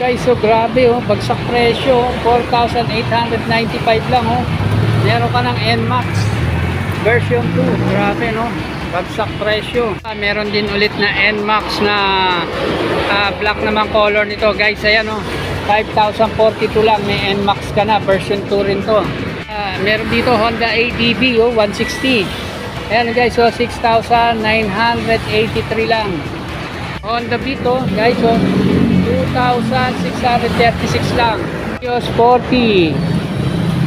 Guys, so grabe oh, bagsak presyo, 4,895 lang oh. Meron ka ng NMAX version 2, grabe no. Bagsak presyo. Ah, meron din ulit na NMAX na ah, black naman color nito, guys. Ayan oh. 5,042 lang, may NMAX ka na, version 2 rin to. Ah, meron dito Honda ADB oh, 160. Ayan guys, so 6,983 lang. Honda Beat oh, guys oh, 2,636 lang. Vios 40,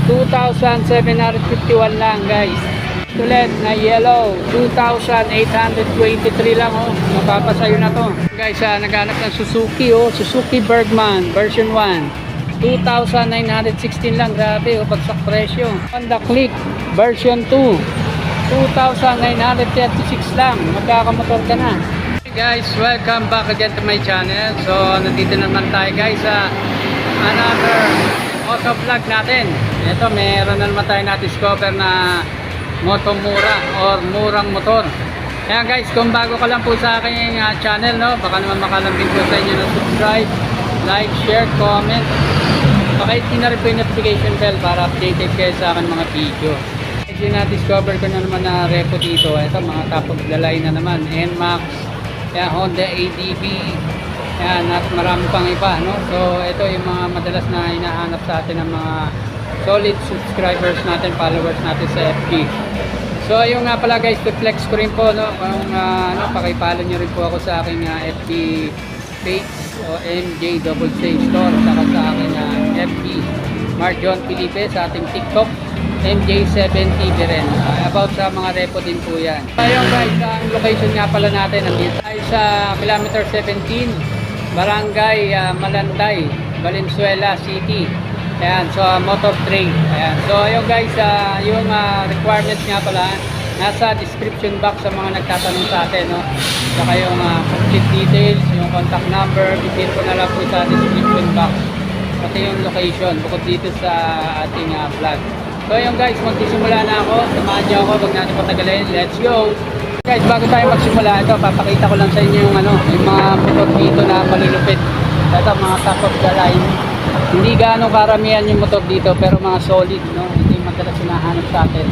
2,751 lang guys. Ulit na yellow, 2,823 lang oh. Mapapasayo na to. Guys, ah, naghanap ng Suzuki oh, Suzuki Bergman version 1. 2,916 lang, grabe oh, bagsak presyo. Honda Click version 2. 2,936 lang, magkakamotor ka na. Guys, welcome back again to my channel. So, nandito naman tayo guys sa another auto vlog natin. Ito, meron na naman tayo na-discover na motomura or murang motor. Kaya guys, kung bago ka lang po sa aking ah, channel, no, baka naman makalambing po sa inyo na subscribe, like, share, comment. Pakihit na rin po yung notification bell para updated kayo sa akin mga video. Medyo na-discover ko na naman na repo dito. Ito, mga top of the line na naman. NMAX, kaya Honda ADB, yan, at marami pang iba, no? So, ito yung mga madalas na hinahanap sa atin ng mga solid subscribers natin, followers natin sa FB. So, ayun nga pala guys, flex ko rin po, no? Kung, ah, ano, pakipalo nyo rin po ako sa aking ah, FB page o MJ Double Stage Store, saka sa aking ah, FB Mark John Felipe sa ating TikTok MJ7 TV rin. Ah, about sa mga repo din po yan. Ayun guys, ang location nga pala natin, nandito tayo sa kilometer 17, Barangay ah, Malantay, Valenzuela City. Ayan, so ah, motor trade. Ayan. So ayun guys, ah, yung ah, requirements nga pala, nasa description box sa mga nagtatanong sa atin, no? Saka yung ah, complete details, yung contact number, bigyan ko na lang po sa description box. Pati yung location, bukod dito sa ating ah, vlog. So ayun guys, magsisimula na ako. Samahan niyo ako, wag natin patagalin. Let's go! Guys, bago tayo magsimula, ito, papakita ko lang sa inyo yung, ano, yung mga motor dito na malulupit. Ito, mga top of the line. Hindi gaano karamihan yung motor dito, pero mga solid, no? Hindi madalas hinahanap sa atin.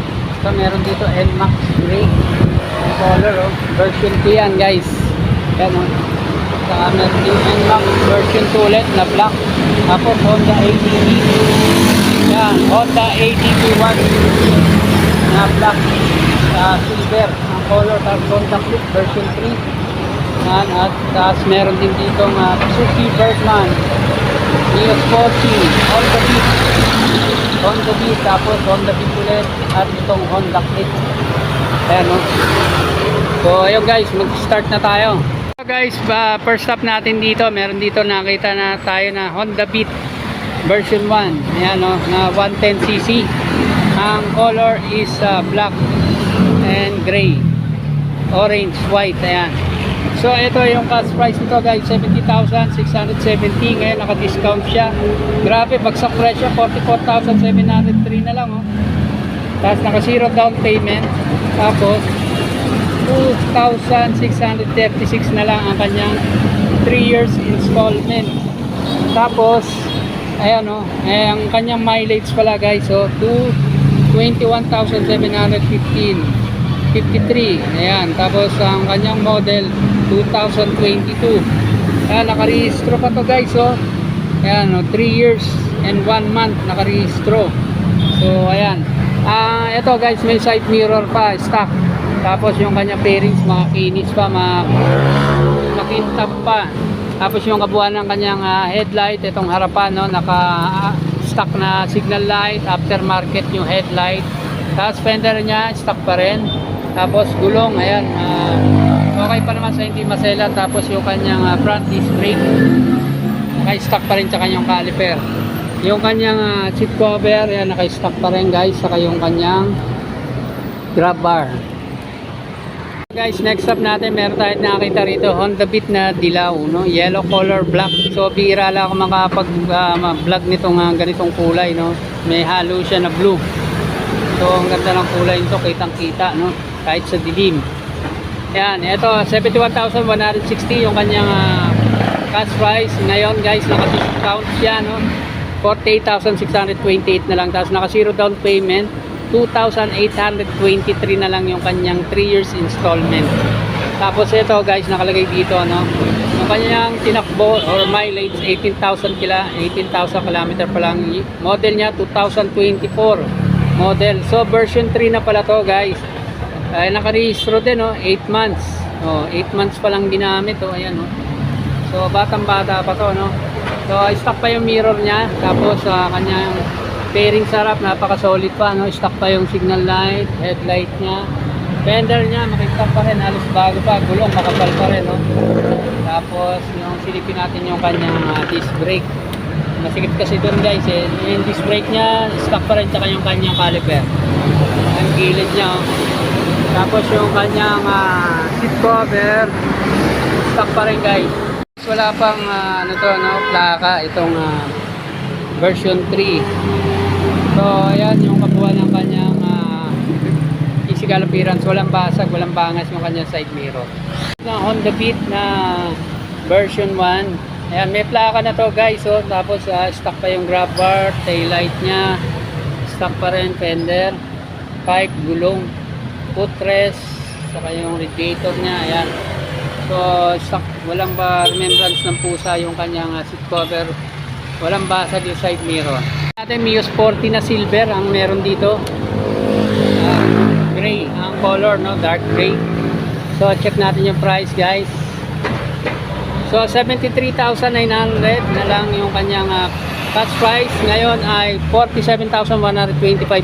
So, meron dito NMAX Gray. Yung color, oh. Version 2 yan, guys. Yan, oh. Saka meron din NMAX version 2 ulit na black. Tapos Honda ATV. Yan, Honda ATV 1 na black sa silver. Ang color tapos Honda Click version 3 yan at tapos meron din dito nga Suzuki Bergman. Nios 40 Honda Beat Honda Beat tapos Honda Beat ulit at itong Honda Click ayan o so ayun guys mag start na tayo. So guys uh, first stop natin dito. Meron dito nakita na tayo na Honda Beat version 1 ayan o na 110cc ang color is uh, black and gray. Orange white ayan. So ito yung cash price nito guys 70,670 ngayon naka discount siya. Grabe bagsak presyo 44,703 na lang oh. Tapos naka zero down payment. Tapos 2,636 na lang ang kanyang 3 years installment. Tapos ayan oh eh, ang kanyang mileage pala guys so 2 21,715 53 ayan. Tapos ang kanyang model 2022 ayan nakarehistro pa to guys oh. Ayan oh, 3 years and 1 month nakarehistro. So ayan. Ah ito guys may side mirror pa stock. Tapos yung kanyang bearings mga pa mga makintab pa tapos yung kabuuan ng kanyang ah, headlight itong harapan no naka ah, stock na signal light aftermarket yung headlight. Tapos fender niya stock pa rin. Tapos gulong ayan ah, okay pa naman sa hindi masela. Tapos yung kanyang ah, front disc brake naka-stock pa rin sa kanyang caliper. Yung kanyang ah, seat cover ayan naka-stock pa rin guys saka yung kanyang grab bar Guys, next up natin, meron tayo nakita rito, Honda Beat na dilaw, no? Yellow color black. So, bihira lang ako makapag-vlog nitong uh, ganitong kulay, no? May halo siya na blue. So, ang ganda ng kulay nito, kitang-kita, no? Kahit sa dilim. Yan, ito, 71,160 yung kanyang uh, cash price ngayon guys naka-discount siya no 48,628 na lang tapos naka zero down payment 2,823 na lang yung kanyang 3 years installment. Tapos ito guys nakalagay dito no? Yung kanyang tinakbo or mileage 18,000 kila 18,000 kilometer pa lang. Model niya 2024 model. So version 3 na pala to guys. Ay nakarehistro din no? 8 months. Oh 8 months pa lang ginamit oh ayan oh so batang bata pa to no? So stock pa yung mirror niya. Tapos sa kanyang pairing sarap napaka solid pa no? Stock pa yung signal light headlight niya. Fender niya makita pa rin halos bago pa gulong makapal pa rin no? Tapos yung silipin natin yung kanyang ah, disc brake. Masikip kasi doon guys eh. Yung disc brake niya stock pa rin tsaka yung kanyang caliper. Ang gilid niya oh. tapos yung kanyang ah, seat cover stock pa rin guys. Wala pang ah, ano to no? Plaka itong ah, version 3 so ayan yung kabuuan ng kanyang ah, physical appearance. Walang basag walang bangas yung kanyang side mirror. Na Honda Beat na version 1 ayan may plaka na to guys oh. tapos ah, stock pa yung grab bar tail light nya stock pa rin fender pipe gulong footrest saka yung radiator nya ayan. So stock walang ba remembrance ng pusa yung kanyang ah, seat cover. Walang basag yung side mirror natin Mio Sporty na silver ang meron dito. Ah, gray ang color no? Dark gray. So check natin yung price guys. So 73,900 na lang yung kanyang ah, cash price. Ngayon ay 47,125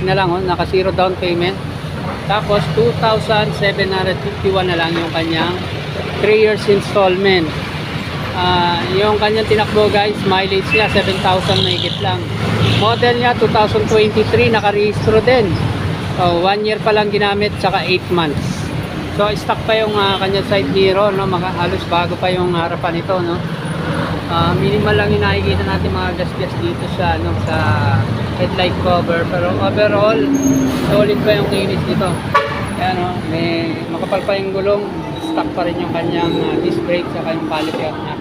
na lang oh, naka zero down payment. Tapos 2,751 na lang yung kanyang 3 years installment. Ah, yung kanyang tinakbo guys, mileage niya 7,000 mahigit lang. Model niya 2023, nakarehistro din. So, 1 year pa lang ginamit, saka 8 months. So, stock pa yung ah, kanyang side mirror, no? Maka, halos bago pa yung harapan nito, no? Ah, minimal lang yung nakikita natin mga gas-gas dito sa, ano, sa headlight cover. Pero overall, solid pa yung kinis dito. Ayan, no? May makapal pa yung gulong. Stock pa rin yung kanyang ah, disc brake, saka yung caliper niya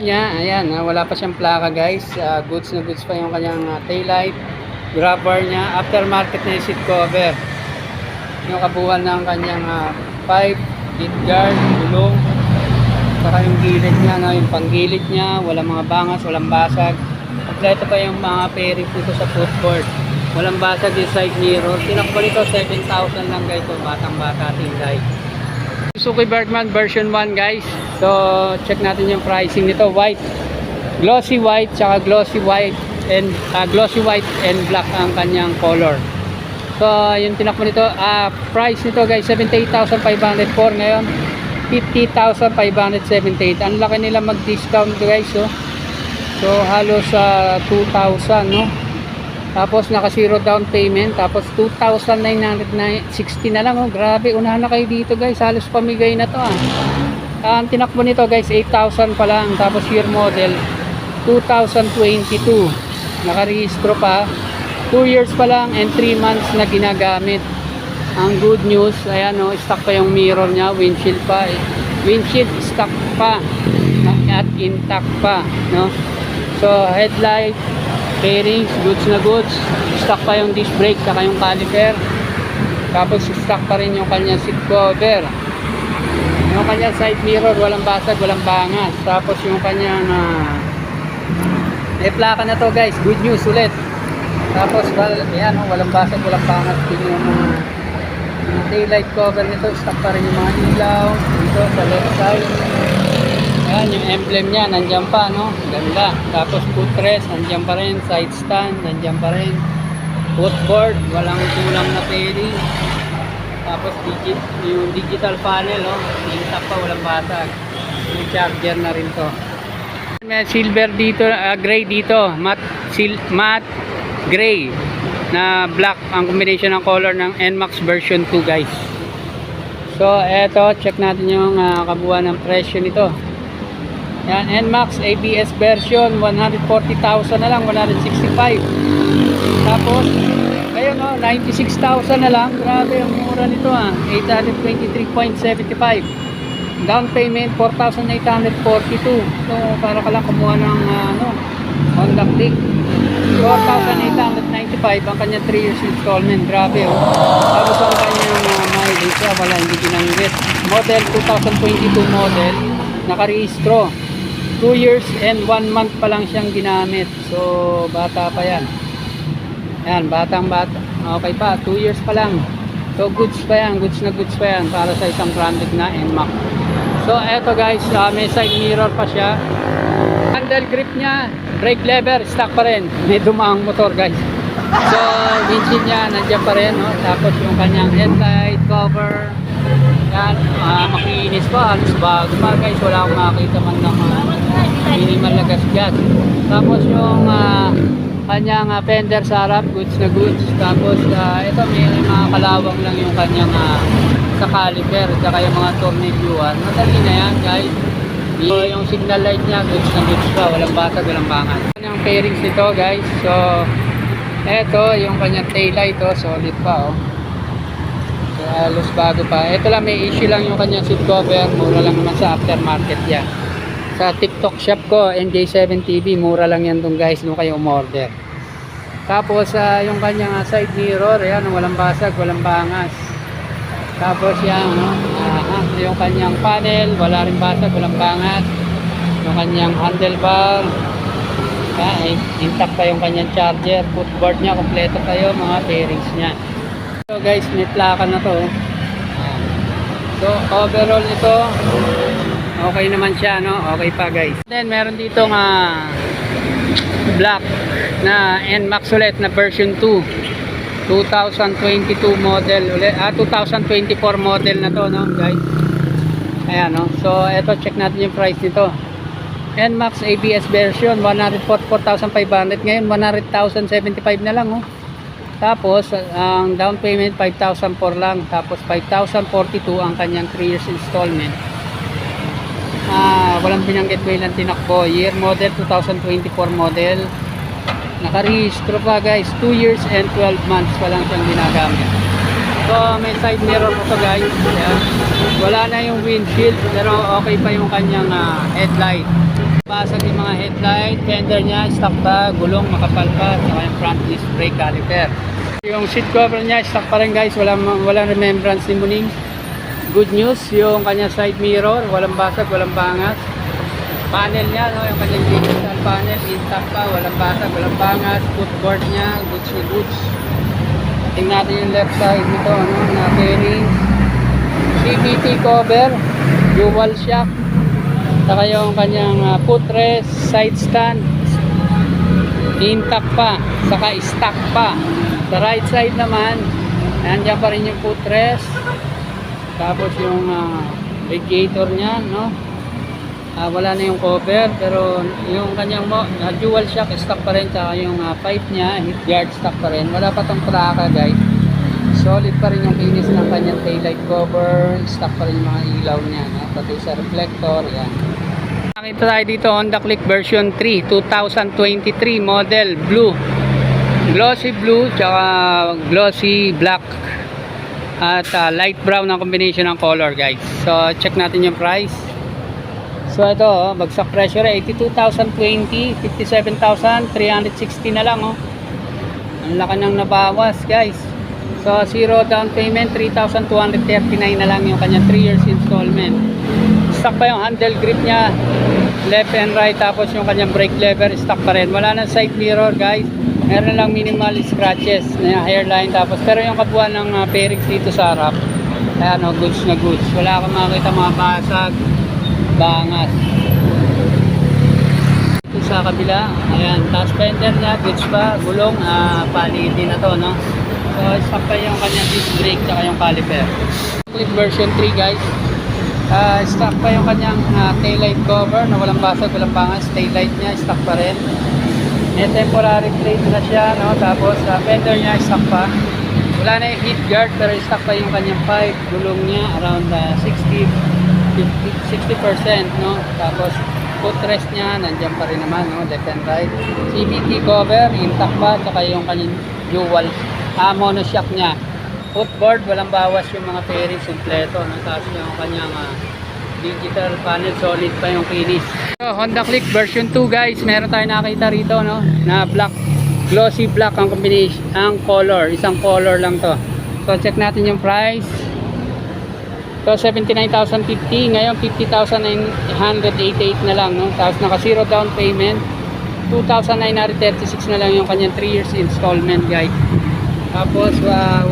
niya, ayan, ah, wala pa siyang plaka guys. Ah, goods na goods pa yung kanyang uh, taillight, grab bar niya, aftermarket na yung seat cover. Yung kabuuan ng kanyang ah, pipe, heat guard, gulong, saka yung gilid niya, no, yung panggilid niya, walang mga bangas, walang basag. Kompleto pa yung mga pairing dito sa footboard. Walang basag yung side mirror. Tinakbo nito 7,000 lang guys. So, batang bata tingay. Suzuki Bergman version 1 guys. So check natin yung pricing nito. White, glossy white, tsaka glossy white and ah, glossy white and black ang kanyang color. So yung tinakbo nito, ah price nito guys 78,504 ngayon. 50,578. Ang laki nila mag-discount guys, oh. So halos sa 2,000, no? Tapos naka zero down payment, tapos 2,960 na lang, oh. Grabe, unahan na kayo dito guys. Halos pamigay na to, ah. Ang tinakbo nito guys, 8,000 pa lang. Tapos year model, 2022. Nakarehistro pa. 2 years pa lang and 3 months na ginagamit. Ang good news, ayan o, stock pa yung mirror niya, windshield pa. Windshield stock pa at intact pa, no? So, headlight, fairings, goods na goods. Stock pa yung disc brake, saka yung caliper. Tapos, stock pa rin yung kanyang seat cover. Yung kanyang side mirror, walang basag, walang bangas. Tapos, yung kanyang ah, may plaka na to guys, good news ulit. Tapos, yan, oh, walang basag, walang bangas. Yun yung mga yung daylight cover nito, stock pa rin yung mga ilaw dito sa left side. Ayan, yung emblem niya, nandyan pa, no? Ganda. Tapos footrest, nandyan pa rin. Side stand, nandyan pa rin. Footboard, walang kulang na pairing. Tapos digit, yung digital panel, no? Intact pa, walang basag. Yung charger na rin to. May silver dito, ah, gray dito. Matte, sil, matte gray na black ang combination ng color ng NMAX version 2 guys. So, eto, check natin yung ah, kabuuan ng presyo nito. Yan, NMAX ABS version, 140,000 na lang, 165. Tapos, ayun o, 96,000 na lang. Grabe, ang mura nito ah. 823.75. down payment 4,842. So, para ka lang kumuha ng ah, ano, Honda Click. 4,895 ang kanya 3 years installment. Grabe oh. Tapos ang kanyang uh, mileage, ah, wala hindi binanggit. Model 2022 model, nakarehistro. 2 years and 1 month pa lang siyang ginamit. So, bata pa yan. Yan, batang bata. Okay pa, 2 years pa lang. So, goods pa yan, goods na goods pa yan para sa isang branded na NMAX. So, eto guys, ah, may side mirror pa siya. Handle grip niya, brake lever, stock pa rin. May dumaang motor guys. So, windshield niya, nandiyan pa rin. No? Tapos yung kanyang headlight, cover. Yan, ah, makinis pa, halos bago pa guys. Wala akong makita man ng ah, minimal na gas-gas. Tapos yung ah, kanyang ah, fender sa harap, goods na goods. Tapos ah, ito may mga kalawang lang yung kanyang ah, sa caliper, saka yung mga tornilyuan. Madali na yan guys. So, yung signal light niya, goods na goods pa. Walang basag, walang bangat. Yung pairings nito guys. So, eto yung kanyang tail light oh, solid pa oh. Halos bago pa. Ito lang, may issue lang yung kanyang seat cover. Mura lang naman sa aftermarket yan. Sa TikTok shop ko, NJ7 TV, mura lang yan dun guys, nung kayo umorder. Tapos, ah, yung kanyang ah, side mirror, yan, walang basag, walang bangas. Tapos yan, no? Ah, yung kanyang panel, wala rin basag, walang bangas. Yung kanyang handlebar, ah, eh, intact pa yung kanyang charger, footboard niya, kompleto pa mga bearings niya. So guys, may plaka na to. So overall ito, okay naman siya, no? Okay pa guys. Then meron dito nga black na NMAX ulit na version 2. 2022 model ulit. Ah, 2024 model na to, no, guys. Ayan, no. So, eto check natin yung price nito. NMAX ABS version 144,500 ngayon 100,075 na lang oh. Tapos ang down payment 5,004 lang tapos 5,042 ang kanyang 3 years installment. Ah, walang binanggit ko ilang tinakbo. Year model 2024 model. Nakarehistro pa guys, 2 years and 12 months pa lang siyang ginagamit. So may side mirror po to guys. Ayan. Wala na yung windshield pero okay pa yung kanyang ah, headlight. Basag yung mga headlight, fender niya, stock pa, gulong, makapal pa, saka yung front disc brake caliper. Yung seat cover niya, stock pa rin guys, walang, walang remembrance ni Muning. Good news, yung kanyang side mirror, walang basag, walang bangas. Panel niya, no, yung kanyang digital panel, intact pa, walang basag, walang bangas. Footboard niya, goods na goods. Tingnan natin yung left side nito, no, na bearing. CVT cover, dual shock, Saka yung kanyang uh, footrest, side stand, intact pa, saka stock pa. Sa right side naman, nandiyan pa rin yung footrest. Tapos yung uh, radiator niya, no? Ah, wala na yung cover, pero yung kanyang mo, uh, dual shock, stock pa rin. Saka yung uh, pipe niya, hit guard, stock pa rin. Wala pa tong traka, guys. Solid pa rin yung kinis ng kanyang taillight cover, stock pa rin yung mga ilaw niya, no? Pati sa reflector, yan. Nakita tayo dito Honda Click version 3, 2023 model blue. Glossy blue, tsaka glossy black. At ah, light brown ang combination ng color guys. So check natin yung price. So ito, oh, bagsak presyo 82,020, 57,360 na lang oh. Ang laki nang nabawas guys. So, zero down payment, 3,239 na lang yung kanya 3 years installment. Stock pa yung handle grip niya, left and right, tapos yung kanyang brake lever, stock pa rin. Wala na side mirror, guys. Meron lang minimal scratches na hairline, tapos pero yung kabuuan ng uh, fairings dito sa harap, ayan o, goods na goods. Wala kang makita mga basag, bangas. Ito sa kabila, ayan, task fender niya, goods pa, gulong, ah, palitin na to, no? So, stock pa yung kanyang disc brake tsaka yung caliper. Click version 3 guys. Uh, stock pa yung kanyang uh, taillight cover na walang basag, walang bangas. Taillight niya, stock pa rin. May temporary plate na siya, no? Tapos, uh, fender niya, stock pa. Wala na yung heat guard, pero stock pa yung kanyang pipe. Gulong niya, around uh, 60, 50, 60%, no? Tapos, footrest niya, nandiyan pa rin naman, no? Left and right. CVT cover, intact pa, tsaka yung kanyang dual ah, monoshock niya. Footboard, walang bawas yung mga fairings, kompleto. No? Tapos yung kanyang ah, digital panel solid pa yung kinis. So, Honda Click version 2 guys, meron tayo nakita rito no na black glossy black ang combination ang color, isang color lang to. So check natin yung price. So 79,050, ngayon 50,988 na lang no. Tapos naka zero down payment. 2,936 na lang yung kanyang 3 years installment guys. Tapos wa,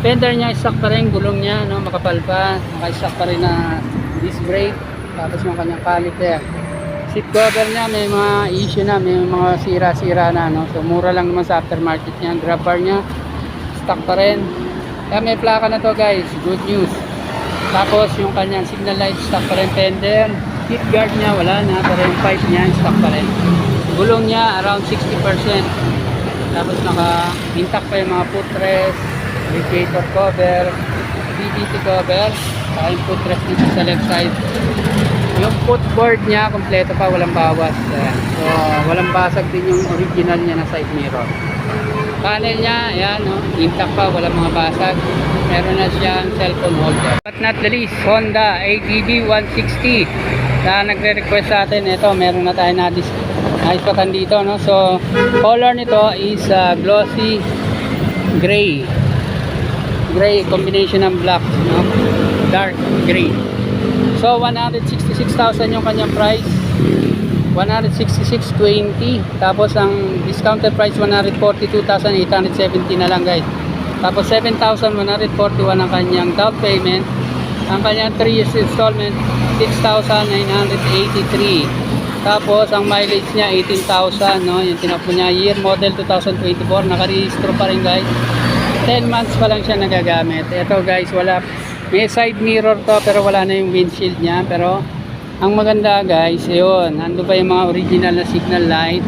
fender niya stock pa rin, gulong niya no, makapal pa. Naka-stock pa rin na disc brake. Tapos yung kanyang caliper. Seat cover niya may mga issue na, may mga sira-sira na no. So mura lang naman sa aftermarket niya. Grab bar niya stock pa rin. Kaya may plaka na to guys, good news. Tapos yung kanyang signal light stock pa rin fender. Heat guard niya wala na, pero yung pipe niya stock pa rin. Gulong niya around 60%. Tapos naka intact pa yung mga footrest, radiator cover, PVC cover, saka yung footrest dito sa left side. Yung footboard niya, kompleto pa, walang bawas. Ayan. So, walang basag din yung original niya na side mirror. Panel niya, ayan, no? intact pa, walang mga basag. Meron na siyang cellphone holder. But not the least, Honda ADB 160 na nagre-request sa atin. Ito, meron na tayo na naispatan dito. No? So, color nito is uh, glossy gray. Gray combination ng black, no? dark gray. So 166,000 yung kanyang price. 166.20 tapos ang discounted price 142,870 na lang guys. Tapos 7,141 ang kanyang down payment. Ang kanyang 3 years installment 6,983. Tapos ang mileage niya 18,000 no. Yung tinapo niya year model 2024 nakarehistro pa rin guys. 10 months pa lang siya nagagamit. Ito guys, wala may side mirror to pero wala na yung windshield niya pero ang maganda guys, ayun, nando pa yung mga original na signal light.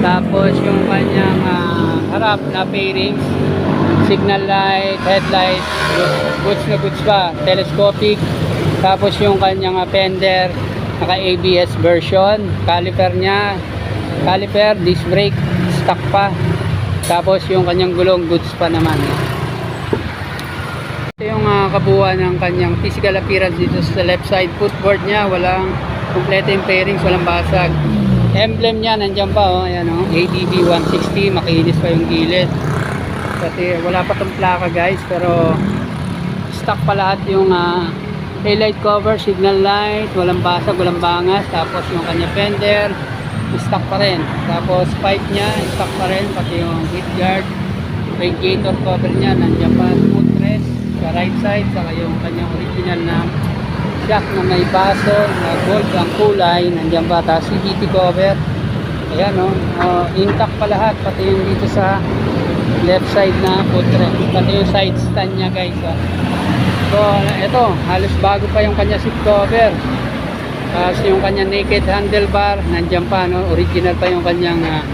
Tapos yung kanyang ah, harap na fairings, signal light, headlight, goods na goods pa, telescopic. Tapos yung kanyang ah, fender, naka ABS version, caliper niya, caliper, disc brake, stock pa. Tapos yung kanyang gulong goods pa naman. Ito yung ah, kabuuan ng kanyang physical appearance dito sa left side footboard niya. Walang kompleto yung fairings, walang basag. Emblem niya, nandiyan pa, oh, ayan, oh, ADB 160, makinis pa yung gilid. Kasi wala pa tong plaka guys, pero stock pa lahat yung ah, taillight cover, signal light, walang basag, walang bangas. Tapos yung kanya fender, stock pa rin. Tapos pipe niya, stock pa rin, pati yung heat guard, radiator cover niya, nandiyan pa, footrest sa right side, saka yung kanyang original na shock na may baso, na gold ang kulay, nandiyan pa, tapos CVT cover, ayan o, oh, intact pa lahat, pati yung dito sa left side na footrest, pati yung side stand niya guys, oh. so ito, halos bago pa yung kanya seat cover, tapos yung kanya naked handlebar, nandiyan pa, no? original pa yung kanyang ah,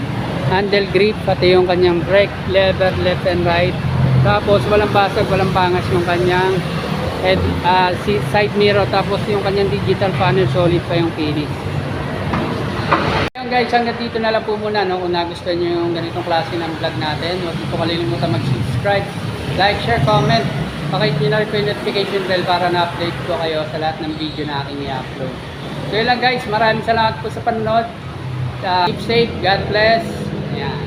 handle grip, pati yung kanyang brake lever left and right. Tapos walang basag, walang pangas yung kanyang head, ah, si- side mirror. Tapos yung kanyang digital panel, solid pa yung finish. Ayan guys, hanggang dito na lang po muna. No? Kung nagustuhan nyo yung ganitong klase ng vlog natin, huwag niyo po kalilimutan mag-subscribe, like, share, comment. Pakit nyo na rin po yung notification bell para na-update ko kayo sa lahat ng video na aking i-upload. So yun lang guys, maraming salamat po sa panonood. Uh, keep safe, God bless. Ayan.